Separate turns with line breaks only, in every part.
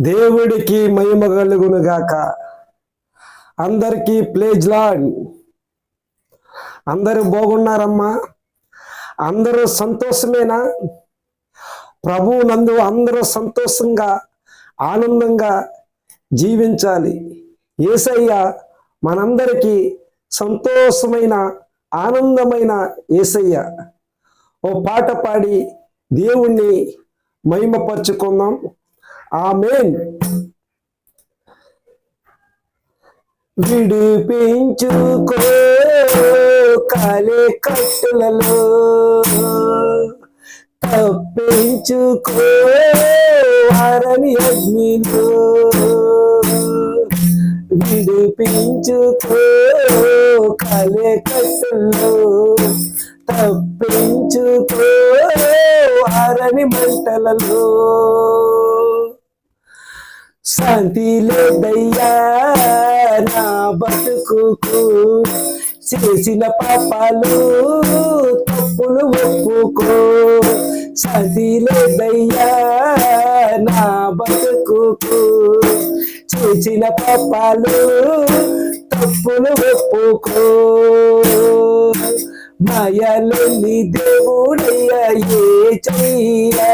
దేవుడికి మహిమ కలుగును గాక అందరికీ ప్లేజ్ లాడ్. అందరూ బాగున్నారమ్మా? అందరూ సంతోషమేనా? ప్రభు నందు అందరూ సంతోషంగా ఆనందంగా జీవించాలి. ఏసయ్య మనందరికీ సంతోషమైన ఆనందమైన ఏసయ్య. ఓ పాట పాడి దేవుణ్ణి మహిమపరుచుకుందాం. ఆమెన్. విడిపించుకో కాలే కట్టులలో. తప్పించుకో వారని అగ్నిలో. విడిపించుకో కాలే కట్టులో తప్పించుకో వారని మంటలలో. శాంతి లేదయ్యా నా బతుకు చేసిన పాపాలు తప్పులు ఒప్పుకో. శాంతి లేదయ్యా నా బతుకు చేసిన పాపాలు తప్పులు ఒప్పుకో. మాయలోని దేవుడయ్యా ఏ చెయ్యా?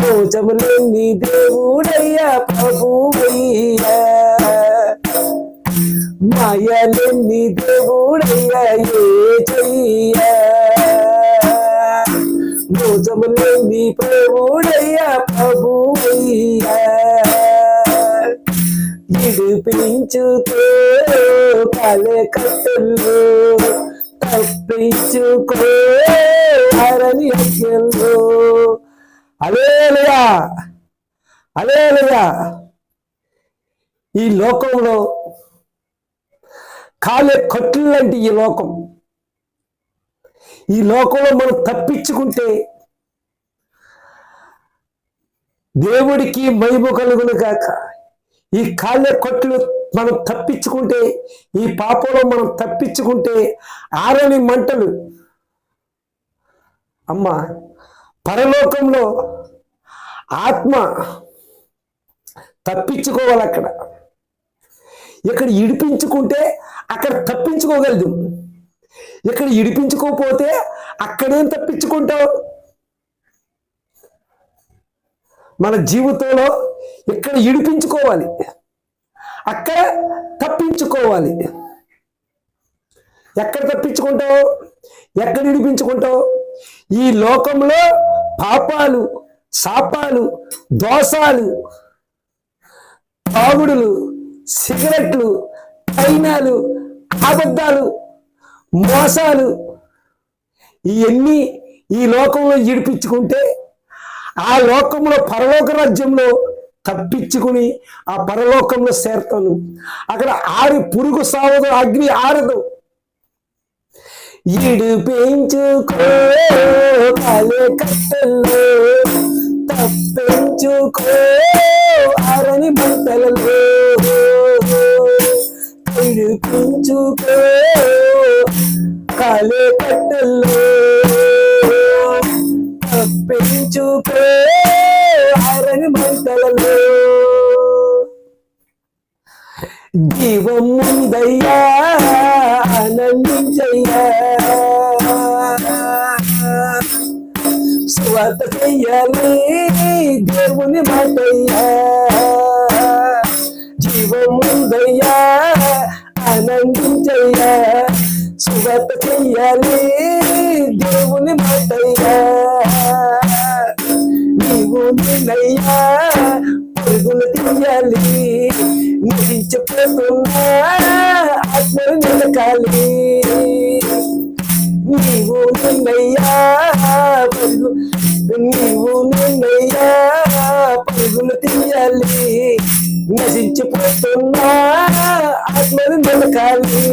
మోచములోని దేవుడయ్యా ప్రభువయ్యా. మాయలోని దేవుడయ్యా ఏ చెయ్యా? మోచములోని ప్రభుడయ్యా ప్రభువయ్యా. ఇడిపించుకో కాలే కట్టులు తప్పించుకో అరణి అలేలుగా అలేలుగా ఈ లోకంలో కాలే కట్లు లాంటి ఈ లోకం. ఈ లోకంలో మనం తప్పించుకుంటే దేవుడికి మహిమ కలుగును కాక ఈ కాళ్ళ కొట్లు మనం తప్పించుకుంటే ఈ పాపంలో మనం తప్పించుకుంటే ఆరని మంటలు. అమ్మ పరలోకంలో ఆత్మ తప్పించుకోవాలి అక్కడ. ఇక్కడ ఇడిపించుకుంటే అక్కడ తప్పించుకోగలదు. ఇక్కడ ఇడిపించుకోకపోతే అక్కడేం తప్పించుకుంటావు? మన జీవితంలో ఇక్కడ ఇడిపించుకోవాలి. అక్కడ తప్పించుకోవాలి. ఎక్కడ తప్పించుకుంటావు? ఎక్కడ ఇడిపించుకుంటావు? ఈ లోకంలో పాపాలు శాపాలు దోషాలు తాగుడులు సిగరెట్లు పైనాలు అబద్ధాలు మోసాలు ఇవన్నీ ఈ లోకంలో ఈడిపించుకుంటే ఆ లోకంలో పరలోక రాజ్యంలో తప్పించుకుని ఆ పరలోకంలో చేరతాను. అక్కడ ఆరి పురుగు సావదు అగ్ని ఆరదు. ఇడిపించుకో కాలే కట్టల్లో తప్పించుకో ఆరని మంటలలో ఇడిపించుకో కాలే కట్టెల్లో తప్పించుకో ఆరని మంటలలో. జీవం ముందయ్యా ఆనందించయ్యా. స్వాత చెయ్యాలి దేవుని మాటయ్యా. జీవం ముందయ్యా ఆనందించయ్యా. స్వాత చెయ్యాలి దేవుని మాటయ్యా. నీవు నిన్నయ్యా పరుగులు తీయాలి. నశించిపోతున్నా ఆత్మలు నిలకాలి నీవు నిన్నయ్యా పరుగు నీవు నిన్నయ్యా పరుగులు తీయాలి. నశించిపోతున్నా ఆత్మను నిలకాలి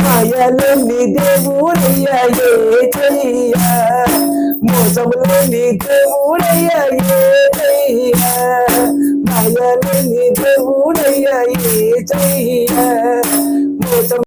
మాయలో నీ దేవుడయ్యా ఏ చెయ్యా మోసములోని దేవుడయ్యా ఏ చెయ్యా దేవుడయ్యా ఏ చెయ్యా మోసం